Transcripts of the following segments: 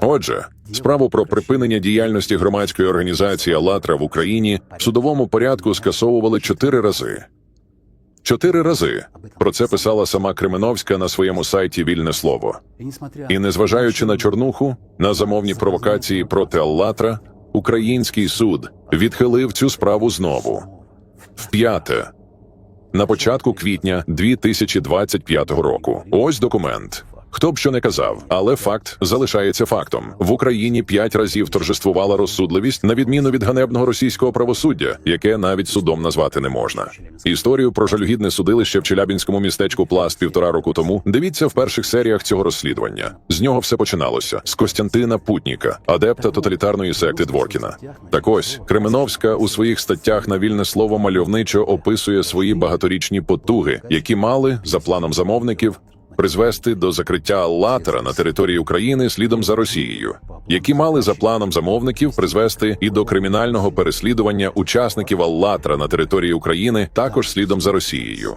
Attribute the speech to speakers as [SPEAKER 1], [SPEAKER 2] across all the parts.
[SPEAKER 1] Отже, справу про припинення діяльності громадської організації «АЛЛАТРА» в Україні в судовому порядку скасовували чотири рази. Чотири рази. Про це писала сама Кременовська на своєму сайті Вільне слово. І незважаючи на чорнуху, на замовні провокації проти «АЛЛАТРА», український суд відхилив цю справу знову. Вп'яте. На початку квітня 2025 року. Ось документ. Хто б що не казав, але факт залишається фактом. В Україні п'ять разів торжествувала розсудливість на відміну від ганебного російського правосуддя, яке навіть судом назвати не можна. Історію про жалюгідне судилище в Челябінському містечку Пласт півтора року тому. Дивіться в перших серіях цього розслідування. З нього все починалося з Костянтина Путніка, адепта тоталітарної секти Дворкіна. Так ось Кременовська у своїх статтях на вільне слово мальовничо описує свої багаторічні потуги, які мали за планом замовників призвести до закриття Аллатера на території України слідом за Росією, які мали за планом замовників призвести і до кримінального переслідування учасників Аллатера на території України також слідом за Росією.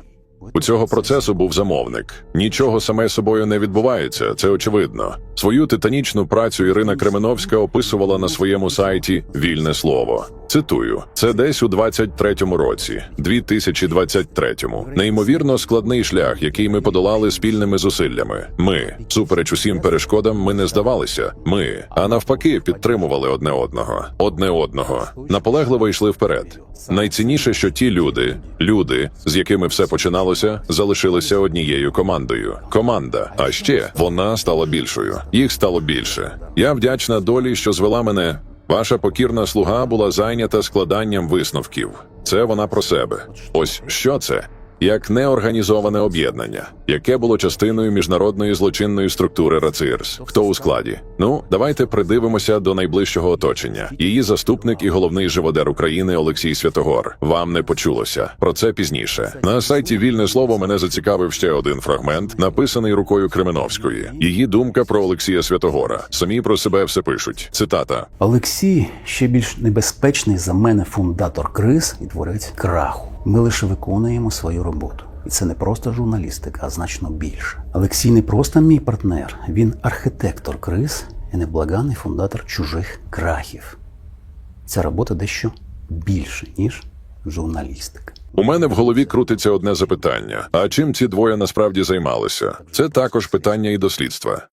[SPEAKER 1] У цього процесу був замовник. Нічого саме собою не відбувається, це очевидно. Свою титанічну працю Ірина Кременовська описувала на своєму сайті Вільне слово. Цитую: це десь у 23-му році, 2023-му. Неймовірно складний шлях, який ми подолали спільними зусиллями. Ми, супереч усім перешкодам, ми не здавалися. Ми, а навпаки, підтримували одне одного, одне одного, наполегливо йшли вперед. Найцінніше, що ті люди, люди, з якими все починалося, залишилися однією командою. Команда. А ще вона стала більшою. Їх стало більше. Я вдячна долі, що звела мене. Ваша покірна слуга була зайнята складанням висновків. Це вона про себе. Ось що це? Як неорганізоване об'єднання, яке було частиною міжнародної злочинної структури РАЦИРС. Хто у складі? Ну, давайте придивимося до найближчого оточення. Її заступник і головний живодер України Олексій Святогор. Вам не почулося. Про це пізніше. На сайті Вільне слово мене зацікавив ще один фрагмент, написаний рукою Кременовської. Її думка про Олексія Святогора. Самі про себе все пишуть. Цитата:
[SPEAKER 2] Олексій ще більш небезпечний за мене фундатор криз і творець краху. Ми лише виконуємо свою роботу. І це не просто журналістика, а значно більше. Олексій не просто мій партнер, він архітектор криз і неблаганий фундатор чужих крахів. Ця робота дещо більше, ніж журналістика.
[SPEAKER 1] У мене в голові крутиться одне запитання: а чим ці двоє насправді займалися? Це також питання і до слідства.